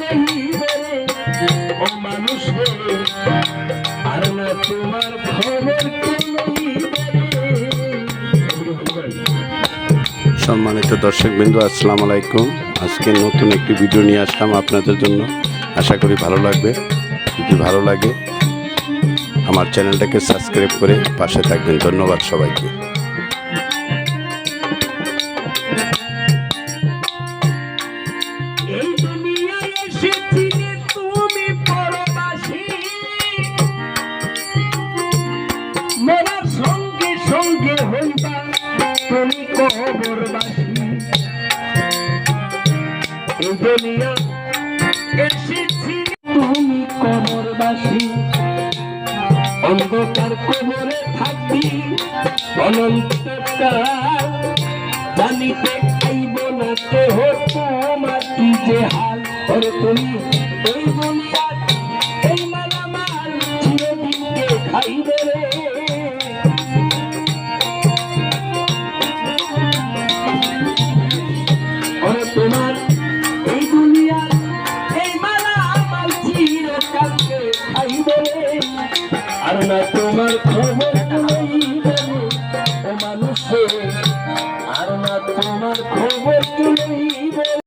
নেহিবে রে ও সম্মানিত আলাইকুম। আজকে নতুন একটি ভিডিও নিয়ে আসলাম আপনাদের জন্য। আশা করি ভালো লাগবে। যদি ভালো লাগে, আমার চ্যানেলটাকে সাবস্ক্রাইব করে পাশে থাকবেন। ধন্যবাদ সবাইকে। এই দুনিয়া তুমি কবরবাসী অন্ধকার কবরে থাকবি অনন্তকাল জানিতে আইব না কেহ তোমার কি যে হাল। ওরে তুমি, এই দুনিয়ার এই মালামাল চিরদিনকে খাইবে রে? ওরে তোমার নাই বলে আর না তোমার খবর নেই বলে ও মানুষে। আর না তোমার খবর